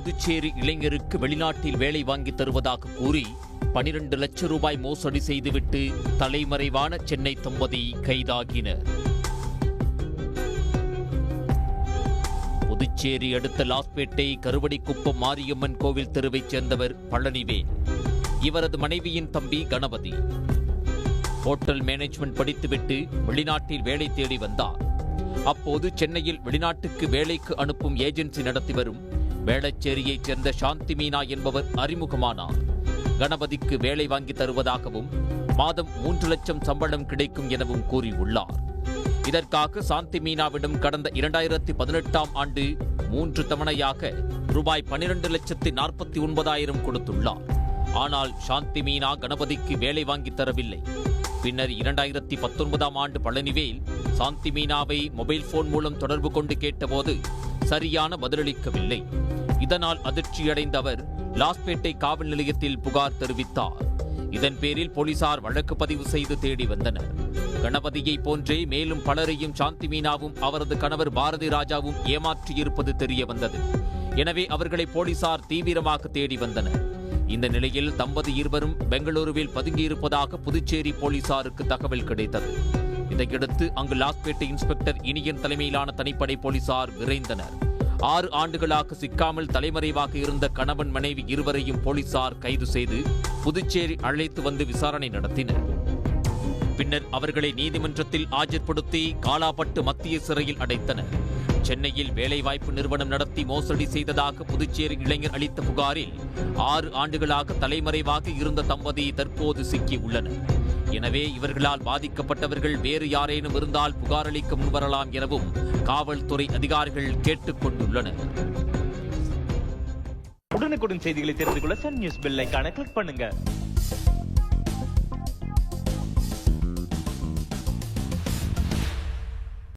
புதுச்சேரி இளைஞருக்கு வெளிநாட்டில் வேலை வாங்கி தருவதாக கூறி பனிரெண்டு லட்சம் ரூபாய் மோசடி செய்துவிட்டு தலைமறைவான சென்னை தம்பதி கைதாகினர். புதுச்சேரி அடுத்த லாஸ்பேட்டை கருவடிக்குப்பம் மாரியம்மன் கோவில் தெருவைச் சேர்ந்தவர் பழனிவேல். இவரது மனைவியின் தம்பி கணபதி. ஹோட்டல் மேனேஜ்மெண்ட் படித்துவிட்டு வெளிநாட்டில் வேலை தேடி வந்தார். அப்போது சென்னையில் வெளிநாட்டுக்கு வேலைக்கு அனுப்பும் ஏஜென்சி நடத்தி வரும் வேளச்சேரியைச் சேர்ந்த சாந்தி மீனா என்பவர் அறிமுகமானார். கணபதிக்கு வேலை வாங்கி தருவதாகவும் மாதம் மூன்று லட்சம் சம்பளம் கிடைக்கும் எனவும் கூறியுள்ளார். இதற்காக சாந்தி மீனாவிடம் கடந்த இரண்டாயிரத்தி பதினெட்டாம் ஆண்டு மூன்று தவணையாக ரூபாய் பனிரெண்டு லட்சத்தி நாற்பத்தி ஒன்பதாயிரம் கொடுத்துள்ளார். ஆனால் சாந்தி மீனா கணபதிக்கு வேலை வாங்கி தரவில்லை. பின்னர் இரண்டாயிரத்தி பத்தொன்பதாம் ஆண்டு பழனிவேல் சாந்தி மீனாவை மொபைல் போன் மூலம் தொடர்பு கொண்டு கேட்டபோது சரியான பதிலளிக்கவில்லை. இதனால் அதிர்ச்சியடைந்த அவர் லாஸ்பேட்டை காவல் நிலையத்தில் புகார் தெரிவித்தார். இதன் பேரில் போலீசார் வழக்கு பதிவு செய்து தேடி வந்தனர். கணபதியை போன்றே மேலும் பலரையும் சாந்தி மீனாவும் அவரது கணவர் பாரதி ராஜாவும் ஏமாற்றியிருப்பது தெரிய வந்தது. எனவே அவர்களை போலீசார் தீவிரமாக தேடி வந்தனர். இந்த நிலையில் தம்பதி இருவரும் பெங்களூருவில் பதுங்கியிருப்பதாக புதுச்சேரி போலீசாருக்கு தகவல் கிடைத்தது. இதையடுத்து அங்கு லாஸ்பேட்டை இன்ஸ்பெக்டர் இனியன் தலைமையிலான தனிப்படை போலீசார் விரைந்தனர். ஆறு ஆண்டுகளாக சிக்காமல் தலைமறைவாக இருந்த கணவன் மனைவி இருவரையும் போலீசார் கைது செய்து புதுச்சேரி அழைத்து வந்து விசாரணை நடத்தினர். பின்னர் அவர்களை நீதிமன்றத்தில் ஆஜர்படுத்தி காலாப்பட்டு மத்திய சிறையில் அடைத்தனர். சென்னையில் வேலைவாய்ப்பு நிறுவனம் நடத்தி மோசடி செய்ததாக புதுச்சேரி இளைஞர் அளித்த புகாரில் ஆறு ஆண்டுகளாக தலைமறைவாக இருந்த தம்பதி தற்போது சிக்கியுள்ளனர். எனவே இவர்களால் பாதிக்கப்பட்டவர்கள் வேறு யாரேனும் இருந்தால் புகார் அளிக்க முன்வரலாம் எனவும் காவல்துறை அதிகாரிகள் கேட்டுக் கொண்டுள்ளனர் உடனுக்குடன் செய்திகளை தெரிந்து கொள்ள சன் நியூஸ் பெல் கிளிக் பண்ணுங்க.